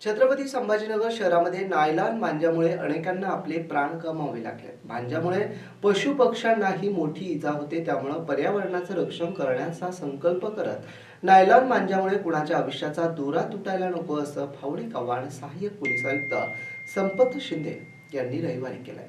छत्रपती संभाजीनगर शहरामध्ये नायलान मांजामुळे अनेकांना आपले प्राण गमावे लागले. मांजामुळे पशु पक्ष्यांनाही मोठी इजा होते त्यामुळे पर्यावरणाचं रक्षण करण्याचा संकल्प करत नायलान मांजामुळे कुणाच्या आयुष्याचा दोरा तुटायला नको असं फावडे कव्वाण सहाय्यक पोलीस आयुक्त संपत शिंदे यांनी रविवारी केलंय.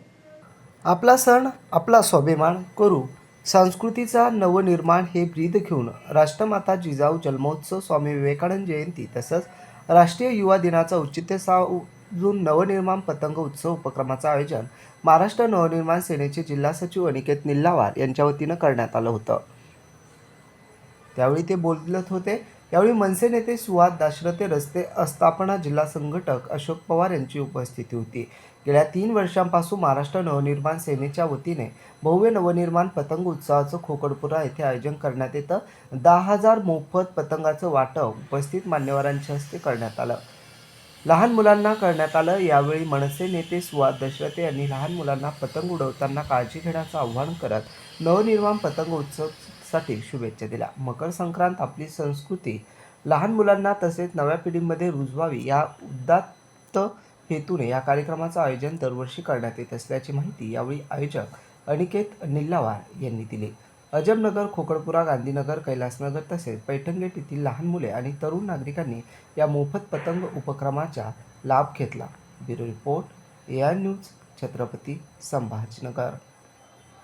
आपला सण आपला स्वाभिमान करू. संस्कृतीचा नवनिर्माण हे ब्रीद घेऊन राष्ट्रमाता जिजाऊ जन्मोत्सव स्वामी विवेकानंद जयंती तसंच राष्ट्रीय युवा दिनाचं औचित्य साधून नवनिर्माण पतंग उत्सव उपक्रमाचं आयोजन महाराष्ट्र नवनिर्माण सेनेचे जिल्हा सचिव अनिकेत निल्लावार यांच्या वतीनं करण्यात आलं होतं. त्यावेळी ते बोलत होते यावेळी मनसे नेते सुहास दाशरथे रस्ते अस्थापना जिल्हा संघटक अशोक पवार यांची उपस्थिती होती. गेल्या तीन वर्षांपासून महाराष्ट्र नवनिर्माण सेनेच्या वतीने भव्य नवनिर्माण पतंग उत्सवाचं खोकडपुरा येथे आयोजन करण्यात येतं. दहा हजार मोफत पतंगाचं वाटप उपस्थित मान्यवरांच्या हस्ते करण्यात आलं. लहान मुलांना करण्यात आलं. यावेळी मनसे नेते सुहास दशरथे यांनी लहान मुलांना पतंग उडवताना काळजी घेण्याचं आवाहन करत नवनिर्माण पतंग उत्सव साठी शुभेच्छा दिल्या. मकर संक्रांत आपली संस्कृती. लहान मुलांना तसेच नव्या पिढीमध्ये रुजवावी या उदात्त हेतूने या कार्यक्रमाचं आयोजन दरवर्षी करण्यात येत असल्याची माहिती यावेळी आयोजक अनिकेत निल्लावार यांनी दिली. अजबनगर खोकडपुरा गांधीनगर कैलासनगर तसेच पैठणगेट येथील लहान मुले आणि तरुण नागरिकांनी या मोफत पतंग उपक्रमाचा लाभ घेतला. Bureau report A news Chhatrapati Sambhajinagar.